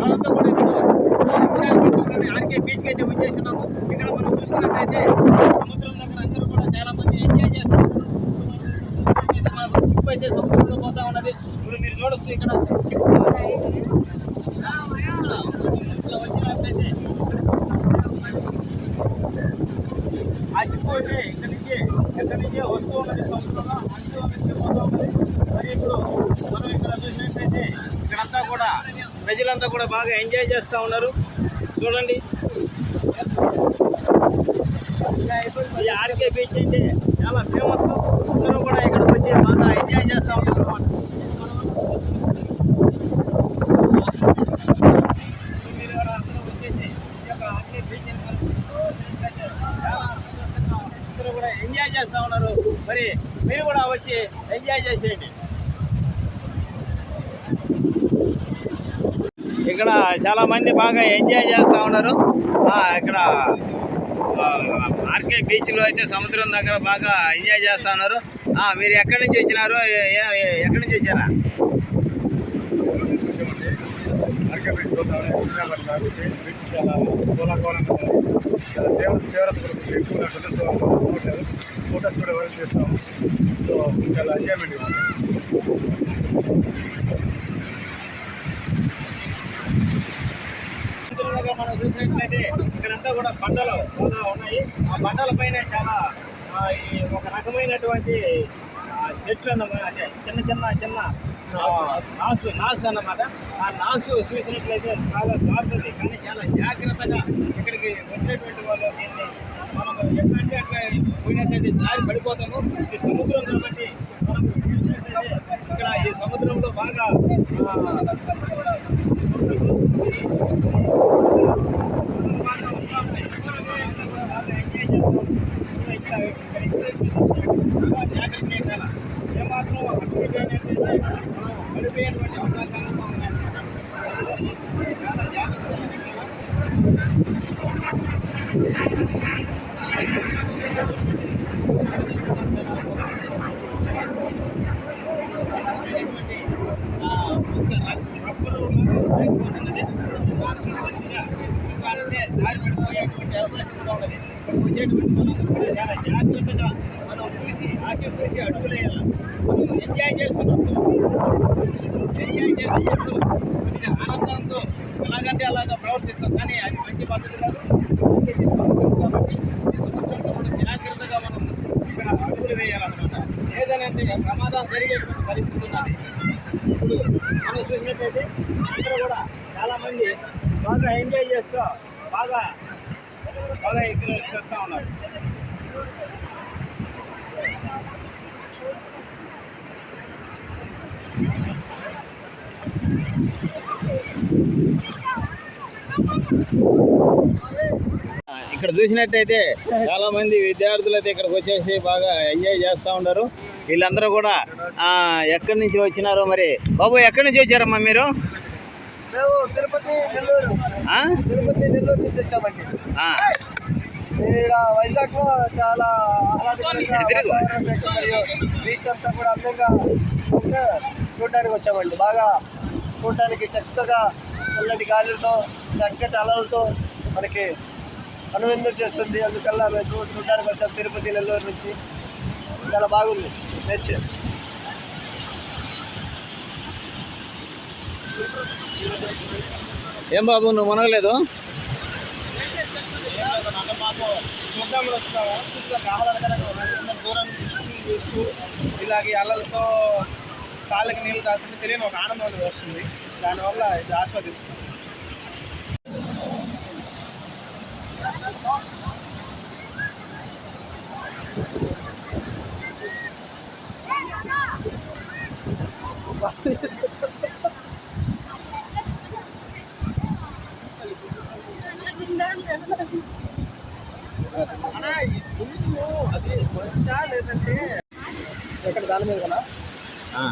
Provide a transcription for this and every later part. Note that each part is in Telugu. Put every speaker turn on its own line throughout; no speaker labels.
మనంతా కూడా ఇప్పుడు విశాఖపట్నంలోని ఆర్కే బీచ్కి అయితే వచ్చేసినాము. ఇక్కడ మనం చూసుకున్నట్టయితే సముద్రం దగ్గర అందరూ కూడా చాలా మంది ఎంజాయ్ చేస్తున్నారు అయితే అయితే సముద్రంలో పోతా ఉన్నది. ఇప్పుడు మీరు చూడొచ్చు ఇక్కడ. ఇట్లా వచ్చినట్టయితే ఆ చిప్పు అయితే ఇక్కడ నుంచి ఎక్కడి నుంచే వస్తూ ఉన్నది సముద్రంలో అంటూ ఉన్నది పోతూ ఉన్నది మరి ఇప్పుడు మనం ఇక్కడ చూసినట్టయితే ఇక్కడంతా కూడా ప్రజలంతా కూడా బాగా ఎంజాయ్ చేస్తూ ఉన్నారు. చూడండి. ఈ ఆర్కే బీచ్ అంటే చాలా ఫేమస్ అందరూ కూడా ఇక్కడికి వచ్చి బాగా ఎంజాయ్ చేస్తూ ఉంటారు మీరు కూడా వచ్చేసి ఆర్కే బీచ్ చాలా కూడా ఎంజాయ్ చేస్తూ ఉన్నారు. మరి మీరు కూడా వచ్చి ఎంజాయ్ చేసేయండి. ఇక్కడ చాలా మంది బాగా ఎంజాయ్ చేస్తూ ఉన్నారు. ఇక్కడ ఆర్కే బీచ్లో అయితే సముద్రం దగ్గర బాగా ఎంజాయ్ చేస్తూ ఉన్నారు. మీరు ఎక్కడి నుంచి వచ్చినారు? ఏ- ఎక్కడి నుంచి వచ్చారా?
ఫోటోస్ కూడా వైరల్ చేస్తాము సో చాలా ఎంజాయ్మెంట్
ఇక్కడ మనం చూసినట్లయితే ఇక్కడంతా కూడా బండలు బాగా ఉన్నాయి. ఆ బండల పైన చాలా ఈ ఒక రకమైనటువంటి చెట్లు అన్నమాట అంటే చిన్న చిన్న చిన్న నాసు నాసు అన్నమాట. ఆ నాసు చూసినట్లయితే చాలా జాగ్రత్తది కానీ చాలా జాగ్రత్తగా ఇక్కడికి వచ్చేటువంటి వాళ్ళు దీన్ని మనం ఎక్కడంటే అట్లా పోయినట్లయితే దారి పడిపోతాము. ఇది సముద్రం కాబట్టి మనం ఇక్కడ ఈ సముద్రంలో బాగా దారి పడిపోయేటువంటి అవకాశం కూడా ఉన్నది వచ్చేటువంటి మనందరూ కూడా చాలా జాగ్రత్తగా మనం చూసి ఆచిపూసి అడుగులేయాలి మనం ఎంజాయ్ చేస్తున్నప్పుడు ఎంజాయ్ చేస్తున్నప్పుడు కొద్దిగా ఆనందంతో ఎలాగంటే అలాగా ప్రవర్తిస్తాం కానీ అది మంచి పద్ధతి కాదు కాబట్టి జాగ్రత్తగా మనం ఇక్కడ అడుగులు వేయాలన్నమాట ఏదనంటే ప్రమాదం జరిగేటువంటి పరిస్థితి ఉన్నది ఇప్పుడు మనం చూసినట్లయితే ఇక్కడ కూడా చాలామంది బాగా ఎంజాయ్ చేస్తూ బాగా బాగా ఇక్కడ చేస్తూ ఉన్నారు. ఇక్కడ చూసినట్టయితే చాలా మంది విద్యార్థులు అయితే ఇక్కడికి వచ్చేసి బాగా ఎంజాయ్ చేస్తూ ఉన్నారు. వీళ్ళందరూ కూడా ఆ, ఎక్కడి నుంచి వచ్చినారో మరి. బాబు ఎక్కడి నుంచి వచ్చారమ్మా మీరు?
మేము తిరుపతి నెల్లూరు? తిరుపతి నెల్లూరు నుంచి వచ్చామండి. ఇక్కడ వైజాగ్లో చాలా ఆహ్లాదకరంగా బీచ్ అంతా కూడా అందంగా చూడడానికి వచ్చామండి. బాగా చూడడానికి చక్కగా చల్లటి గాలులతో చక్కటి అలలతో మనకి అనువిందం చేస్తుంది. అందుకల్లా మేము చూడడానికి వచ్చాం తిరుపతి నెల్లూరు నుంచి. చాలా బాగుంది నేచర్.
ఏం బాబు నువ్వు మునగలేదు
దూరం చూస్తూ ఇలాగే అలలతో కాళ్ళకి నీళ్ళు తాగుతుంటే తెలియని ఒక ఆనందం వస్తుంది. దానివల్ల ఇది ఆస్వాదిస్తుంది. అది లేదంటే ఎక్కడ దాని మీద కదా
ఆ.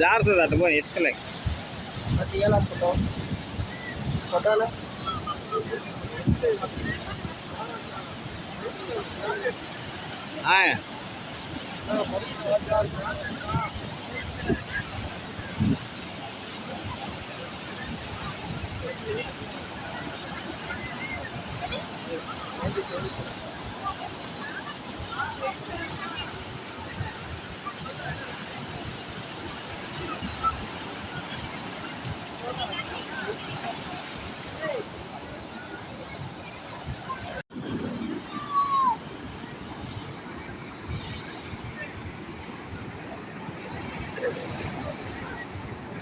జారుతుంది అటు పోయి ఇసుకలే
తీయాలనుకుంటాం కొట్టాలా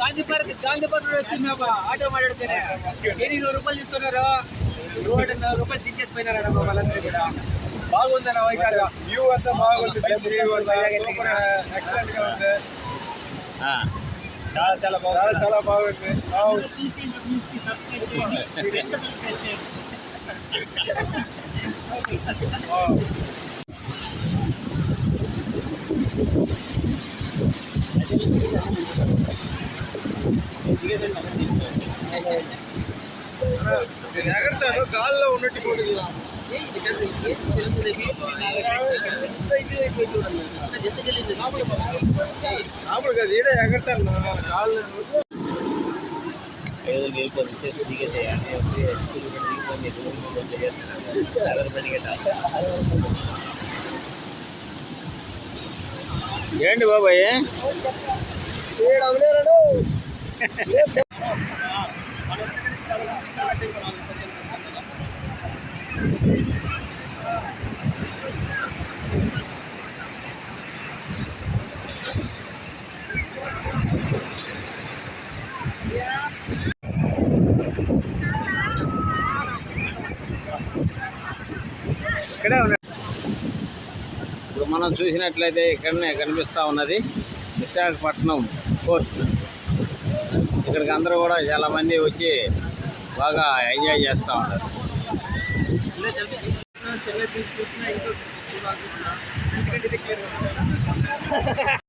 Gandhi park Gandhi park road వచ్చి మేము ఆటో మాట్లాడితేనే ఎన్ని నూరు రూపాయలు తీసుకున్నారు రోడ్ నూరు రూపాయలు తీసేసిపోయినారు మా వాళ్ళందరూ కూడా బాగుందన్న వైకారు
వ్యూ అంతా బాగుంది వ్యూ అంతా సూపర్ ఎక్సలెంట్ గా ఉంది
చాలా చాలా
చాలా చాలా బాగుంది బాగుంది. నేను ఎగరతాను గాల్లో ఉన్నట్టు కూడా
అంతా ఇది అయిపోయి చూడండి
మామూలుగా ఈడ ఎగరతాను గాల్లో
ఏంటి బాబాయ్
ఏడు అవలేరాడు
ఇక్కడే ఇప్పుడు మనం చూసినట్లయితే ఇక్కడనే కనిపిస్తూ ఉన్నది. విశాఖపట్నం పోర్ట్. ఇక్కడికి అందరూ కూడా చాలామంది వచ్చి బాగా ఎంజాయ్ చేస్తూ ఉంటారు